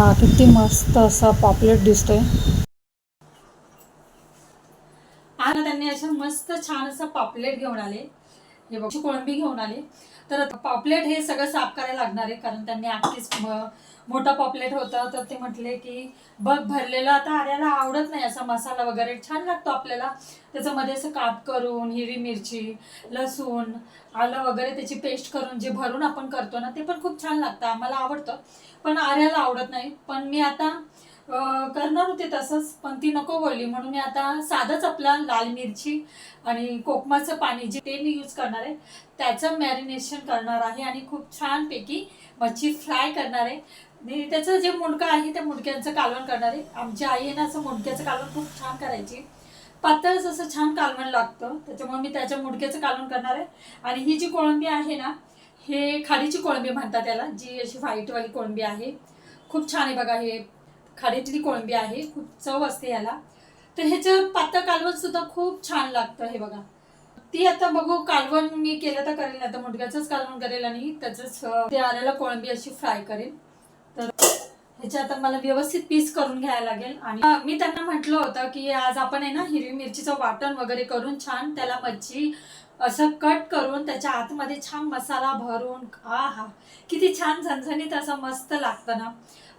किती मस्त असा पॉपलेट दिसतोय. आता त्यांनी अशा मस्त छान असं पॉपलेट घेऊन आले. हे बघ कोळंबी घेऊन आले. तर पॉपलेट हे सगळं साफ करायला लागणार आहे कारण त्यांनी आखीच मोठं पॉपलेट होतं तर ते म्हटले की बघ भरलेलं आता आर्याला आवडत नाही असा मसाला वगैरे. छान लागतो आपल्याला. त्याच्यामध्ये असं काप करून हिरवी मिरची लसूण आलं वगैरे त्याची पेस्ट करून जे भरून आपण करतो ना ते पण खूप छान लागतं. आम्हाला आवडतं. पण आर्याला आवडत नाही. पण मी आता करणार होते तसंच पण ती नको बोलली. म्हणून मी आता साधंच आपला लाल मिरची आणि कोकमाचं पाणी जे ते मी यूज करणार आहे. त्याचं मॅरिनेशन करणार आहे आणि खूप छानपैकी मच्छी फ्राय करणार आहे. आणि त्याचं जे मुंडकं आहे त्या मुंडक्यांचं कालवण करणार. आहे आमची आई आहे ना असं मुंडक्याचं कालवण खूप छान करायची. पातळच असं छान कालवण लागतं त्याच्यामुळे मी त्याच्या मुडक्याचं कालवण करणार आहे. आणि ही जी कोळंबी आहे ना हे खाडीची कोळंबी म्हणतात त्याला जी अशी व्हाईटवाली कोळंबी आहे. खूप छान आहे बघा हे खाडीतली कोळंबी आहे. खूप चव असते याला. तर ह्याचं पातळ कालवण सुद्धा खूप छान लागतं हे बघा. ती आता बघू कालवण मी केलं तर करेल नाही तर कालवण करेल आणि त्याचंच ते आलेला कोळंबी अशी फ्राय करेल. तर ह्याचे आता मला व्यवस्थित पीस करून घ्यायला लागेल. आणि मी त्यांना म्हटलं होतं की आज आपण आहे ना हिरवी मिरचीचं वाटण वगैरे करून छान त्याला मच्छी असं कट करून त्याच्या आतमध्ये छान मसाला भरून आ हा किती छान झणझणीत असं मस्त लागतं ना.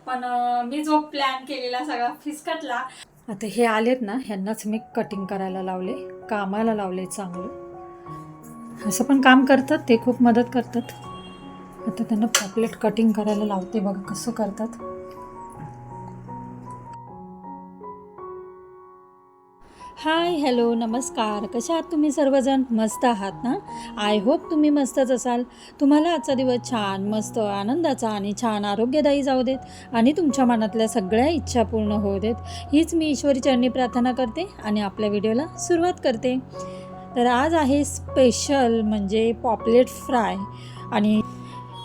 पण मी जो प्लॅन केलेला सगळा फिसकटला आता हे आलेत ना ह्यांनाच मी कटिंग करायला लावले कामाला लावले चांगलं. असं पण काम करतात ते खूप मदत करतात. आता त्यांना पॉपलेट कटिंग करायला लावते बघा कसं करतात. हाय हॅलो नमस्कार. कशा आहात तुम्ही सर्वजण? मस्त आहात ना? आय होप तुम्ही मस्तच असाल. तुम्हाला आजचा दिवस छान मस्त आनंदाचा आणि छान आरोग्यदायी जाऊ देत आणि तुमच्या मनातल्या सगळ्या इच्छा पूर्ण होऊ देत. हीच मी ईश्वरी चरणी प्रार्थना करते आणि आपल्या व्हिडिओला सुरुवात करते. तर आज आहे स्पेशल म्हणजे पॉपलेट फ्राय आणि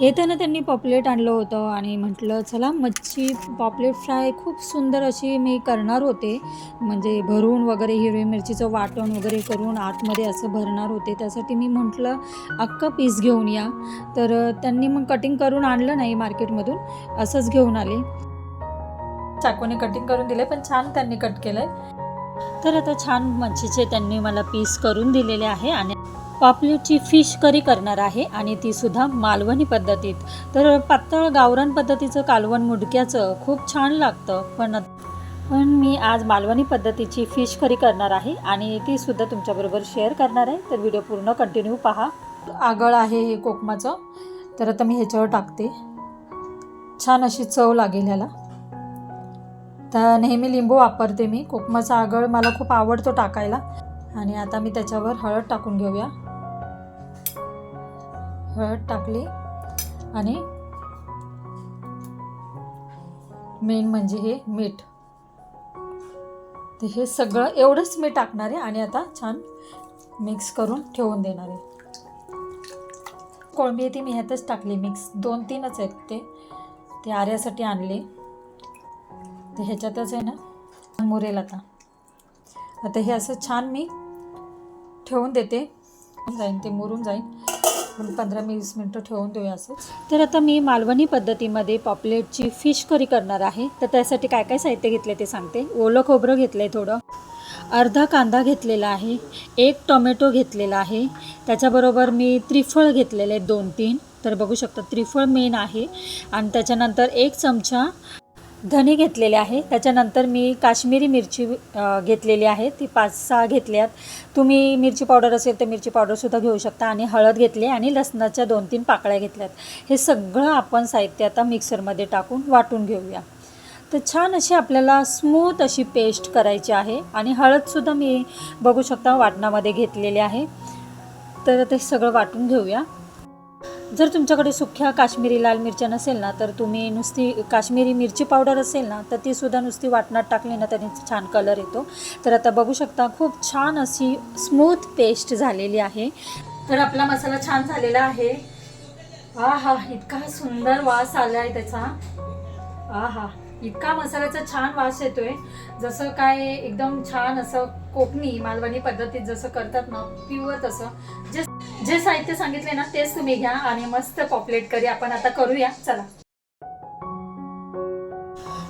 येताना त्यांनी पॉपलेट आणलं होतं आणि म्हटलं चला मच्छी पॉपलेट फ्राय खूप सुंदर अशी मी करणार होते. म्हणजे भरून वगैरे हिरवी मिरचीचं वाटण वगैरे करून आतमध्ये असं भरणार होते. त्यासाठी मी म्हटलं अख्खा पीस घेऊन या. तर त्यांनी मग कटिंग करून आणलं नाही मार्केटमधून असंच घेऊन आले. चाकूने कटिंग करून दिले पण छान त्यांनी कट केलं आहे तर आता छान मच्छीचे त्यांनी मला पीस करून दिलेले आहे आणि पापलेटची फिश करी करणार आहे आणि ती सुद्धा मालवणी पद्धतीत. तर पातळ गावरान पद्धतीचं कालवण मुडक्याचं खूप छान लागतं पण पण मी आज मालवणी पद्धतीची फिश करी करणार आहे आणि ती सुद्धा तुमच्याबरोबर शेअर करणार आहे. तर व्हिडिओ पूर्ण कंटिन्यू पहा. आगळ आहे हे कोकमाचं तर आता मी ह्याच्यावर टाकते. छान अशी चव लागेल ह्याला. तर नेहमी लिंबू वापरते मी. कोकमाचा आगळ मला खूप आवडतो टाकायला. आणि आता मी त्याच्यावर हळद टाकून घेऊया. हळद टाकली. आणि मेन म्हणजे हे मीठ. ते हे सगळं एवढंच मी टाकणार आहे आणि आता छान मिक्स करून ठेवून देणार आहे. कोळंबी ती मी ह्यातच टाकली. मिक्स दोन तीनच आहेत ते. ते आर्यासाठी आणले. ते ह्याच्यातच आहे ना मुरेल आता. आता हे असं छान मी ठेवून देते. जाईन ते मुरून जाईन. पण पंधरा वीस मिनटं ठेवून देऊया असं तर आता मी मालवणी पद्धतीमध्ये पॉपलेटची फिश करी करणार आहे. तर त्यासाठी काय काय साहित्य घेतले ते सांगते. ओलं खोबरं घेतलं आहे थोडं. अर्धा कांदा घेतलेला आहे. एक टोमॅटो घेतलेला आहे. त्याच्याबरोबर मी त्रिफळ घेतलेले आहे दोन तीन तर बघू शकता त्रिफळ मेन आहे. आणि त्याच्यानंतर एक चमचा धने घेतलेले आहे. त्याच्यानंतर मी काश्मीरी मिरची घेतलेली आहे. ती पाच सहा घेतल्यात. तुम्ही मिरची पावडर असेल तर मिरची पावडरसुद्धा घेऊ शकता आणि हळद घेतली आणि लसणाच्या दोन तीन पाकळ्या घेतल्यात. हे सगळं आपण साहित्य आता मिक्सरमध्ये टाकून वाटून घेऊया. तर छान अशी आपल्याला स्मूथ अशी पेस्ट करायची आहे आणि हळदसुद्धा मी बघू शकता वाटणामध्ये घेतलेली आहे. तर ते सगळं वाटून घेऊया. जर तुमच्याकडे सुख्या काश्मीरी लाल मिरच्या नसेल ना तर तुम्ही नुसती काश्मीरी मिरची पावडर असेल ना तर तीसुद्धा नुसती वाटणात टाकली ना त्याने छान कलर येतो. तर आता बघू शकता खूप छान अशी स्मूथ पेस्ट झालेली आहे. तर आपला मसाला छान झालेला आहे. आ हा इतका सुंदर वास आला आहे त्याचा. आ हा इतका मसाल्याचा छान वास येतोय. जसं काय एकदम छान असं कोकणी मालवणी पद्धतीत जसं करतात ना प्युअर तसं. जे जे साहित्य सांगितले ना तेच तुम्ही घ्या आणि मस्त पॉपलेट करी. आपण आता करूया. चला.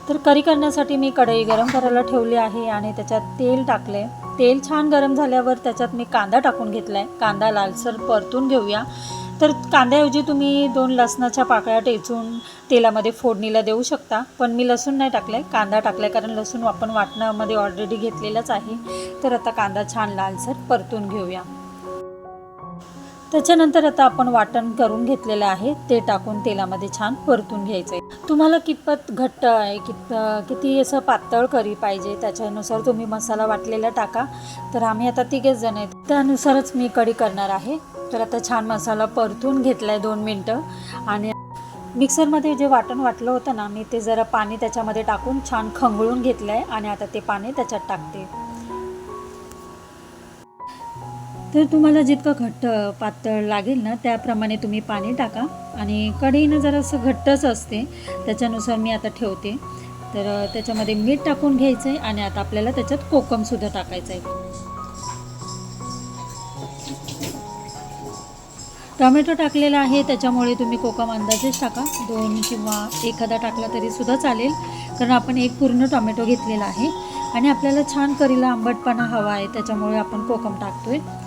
तर करी करण्यासाठी मी कढई गरम करायला ठेवली आहे आणि त्याच्यात तेल टाकले तेल छान गरम झाल्यावर त्याच्यात मी कांदा टाकून घेतला आहे कांदा लालसर परतून घेऊया. तर कांद्याऐवजी तुम्ही दोन लसणाच्या पाकळ्या टेचून तेलामध्ये फोडणीला देऊ शकता. पण मी लसूण नाही टाकलं आहे कांदा टाकला आहे कारण लसूण आपण वाटणामध्ये ऑलरेडी घेतलेलाच आहे. तर आता कांदा छान लालसर परतून घेऊया. त्याच्यानंतर आता आपण वाटण करून घेतलेलं आहे. ते टाकून तेलामध्ये छान परतून घ्यायचं आहे तुम्हाला कितपत घट्ट आहे कित किती असं पातळ करी पाहिजे त्याच्यानुसार तुम्ही मसाला वाटलेला टाका. तर आम्ही आता तिघेच जण आहेत. त्यानुसारच मी कढी करणार आहे. तर आता छान मसाला परतून घेतला आहे दोन मिनटं. आणि मिक्सरमध्ये जे वाटण वाटलं होतं ना मी ते जरा पाणी त्याच्यामध्ये टाकून छान खंगळून घेतलं आहे आणि आता ते पाणी त्याच्यात टाकते. तर तुम्हाला जितकं घट्ट पातळ लागेल ना त्याप्रमाणे तुम्ही पाणी टाका. आणि कढईनं जरासं घट्टच असते त्याच्यानुसार मी आता ठेवते. तर त्याच्यामध्ये मीठ टाकून घ्यायचं आहे आणि आता आपल्याला त्याच्यात कोकमसुद्धा टाकायचं आहे टोमॅटो टाकलेला आहे त्याच्यामुळे तुम्ही कोकम अंदाजेच टाका. दोन किंवा एखादा टाकला तरी सुद्धा चालेल कारण आपण एक पूर्ण टोमॅटो घेतलेला आहे. आणि आपल्याला छान करीला आंबटपणा हवा आहे त्याच्यामुळे आपण कोकम टाकतो आहे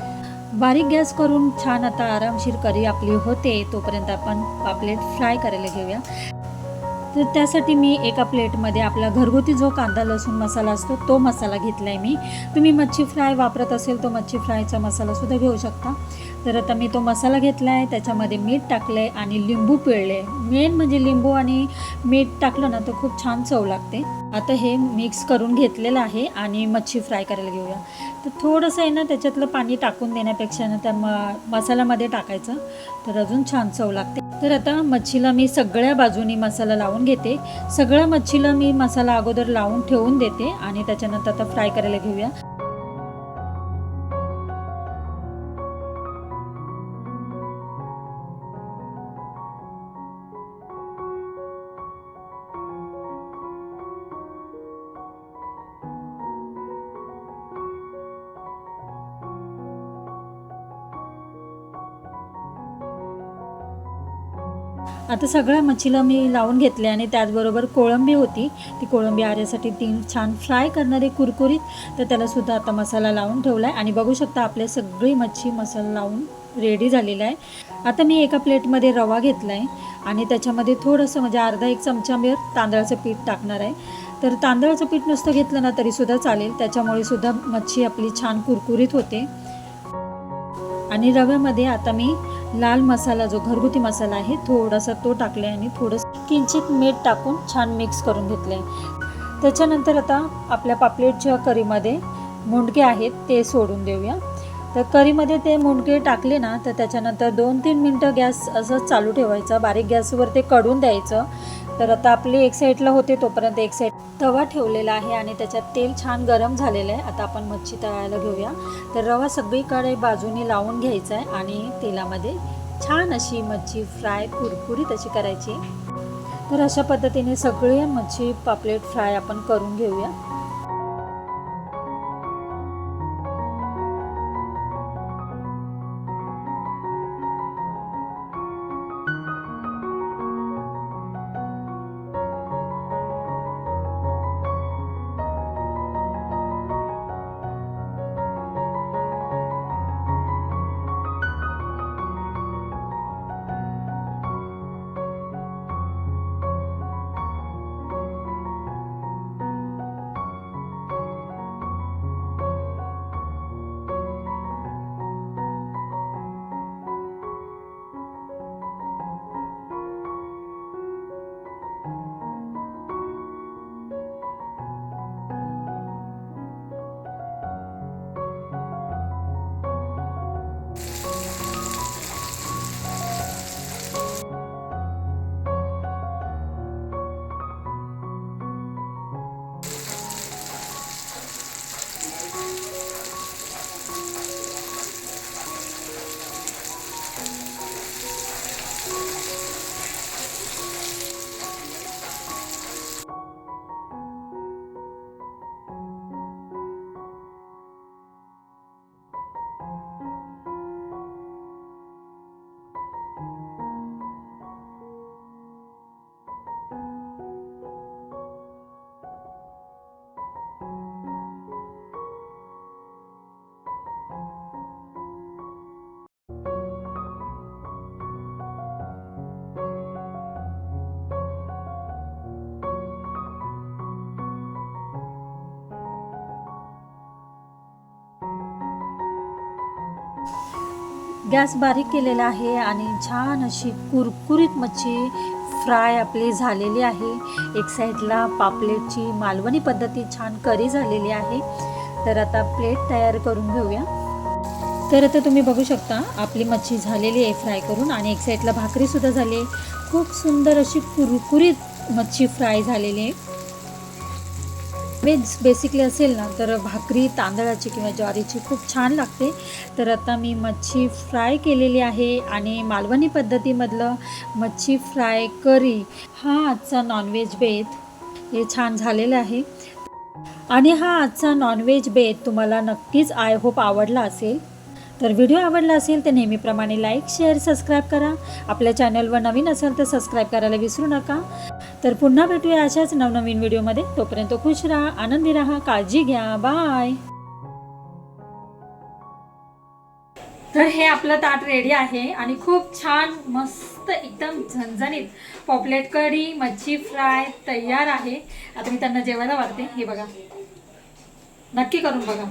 बारीक गॅस करून छान आता आरामशीर करी आपली होते तोपर्यंत आपण पापलेट फ्राय करायला घेऊया. तर त्यासाठी मी एका प्लेटमध्ये आपला घरगुती जो कांदा लसूण मसाला असतो तो मसाला घेतला आहे मी. तुम्ही मच्छी फ्राय वापरत असेल तो मच्छी फ्रायचा मसालासुद्धा घेऊ शकता. तर आता मी तो मसाला घेतला आहे त्याच्यामध्ये मीठ टाकलं आहे आणि लिंबू पिळले. मेन म्हणजे लिंबू आणि मीठ टाकलं ना तर खूप छान चव लागते. आता हे मिक्स करून घेतलेलं आहे आणि मच्छी फ्राय करायला घेऊया. तर थोडंसं आहे ना त्याच्यातलं पाणी टाकून देण्यापेक्षा ना त्या म मसाल्यामध्ये टाकायचं. तर अजून छान चव लागते. तर आता मच्छीला मी सगळ्या बाजूनी मसाला लावून घेते. सगळ्या मच्छीला मी मसाला अगोदर लावून ठेवून देते आणि त्याच्यानंतर आता फ्राय करायला घेऊया. आता सगळ्या मच्छीला मी लावून घेतले आणि त्याचबरोबर कोळंबी होती. ती कोळंबी आऱ्यासाठी तीन छान फ्राय करणारी कुरकुरीत तर त्यालासुद्धा आता मसाला लावून ठेवला आहे आणि बघू शकता आपल्या सगळी मच्छी मसाला लावून रेडी झालेला आहे. आता मी एका प्लेटमध्ये रवा घेतला आहे आणि त्याच्यामध्ये थोडंसं म्हणजे अर्धा एक चमचाभर तांदळाचं पीठ टाकणार आहे. तर तांदळाचं पीठ नुसतं घेतलं ना तरीसुद्धा चालेल. त्याच्यामुळे सुद्धा मच्छी आपली छान कुरकुरीत होते. आणि रव्यामध्ये आता मी लाल मसाला जो घरगुती मसाला आहे थोडासा तो टाकला आहे आणि थोडंसं किंचित मीठ टाकून छान मिक्स करून घेतलं आहे त्याच्यानंतर आता आपल्या पापलेटच्या करीमध्ये मुंडके आहेत ते सोडून देऊया. तर करीमध्ये ते मुंडके टाकले ना तर त्याच्यानंतर दोन तीन मिनटं गॅस असं चालू ठेवायचा. बारीक गॅसवर ते कडून द्यायचं. तर आता आपली एक साईडला होते तोपर्यंत एक साईड तवा ठेवलेला आहे आणि त्याच्यात तेल छान गरम झालेलं आहे. आता आपण मच्छी तळायला घेऊया. तर रवा सगळीकडे बाजूनी लावून घ्यायचा आहे आणि तेलामध्ये छान अशी मच्छी फ्राय कुरकुरीत अशी करायची तर अशा पद्धतीने सगळे मच्छी पापलेट फ्राय आपण करून घेऊया. गॅस बारीक केलेला आहे आणि छान अशी कुरकुरीत मच्छी फ्राय आपली झालेली आहे. एक साईडला पापलेटची मालवणी पद्धती छान करी झालेली आहे. तर आता प्लेट तयार करून घेऊया. तर आता तुम्ही बघू शकता आपली मच्छी झालेली आहे फ्राय करून आणि एक साईडला भाकरीसुद्धा झाली आहे. खूप सुंदर अशी कुरकुरीत मच्छी फ्राय झालेली आहे. व्हेज बेसिकली असेल ना तर भाकरी तांदळाची किंवा ज्वारीची खूप छान लागते. तर आता मी मच्छी फ्राय केलेली आहे आणि मालवणी पद्धतीमधलं मच्छी फ्राय करी हा आजचा नॉनव्हेज बेत हे छान झालेलं आहे. आणि हा आजचा नॉनव्हेज बेत तुम्हाला नक्कीच आय होप आवडला असेल. तर व्हिडिओ आवडला असेल तर नेहमीप्रमाणे लाईक शेअर सबस्क्राईब करा. आपल्या चॅनलवर नवीन असेल तर सबस्क्राईब करायला विसरू नका. तर पुन्हा भेटूया अशाच नवनवीन व्हिडिओमध्ये. तोपर्यंत खुश राहा आनंदी राहा काळजी घ्या. बाय. तर हे आपलं ताट रेडी आहे आणि खूप छान मस्त एकदम झणझणीत पॉपलेट कढी मच्छी फ्राय तयार आहे. आता मी त्यांना जेवायला वाढते. हे बघा. नक्की करून बघा.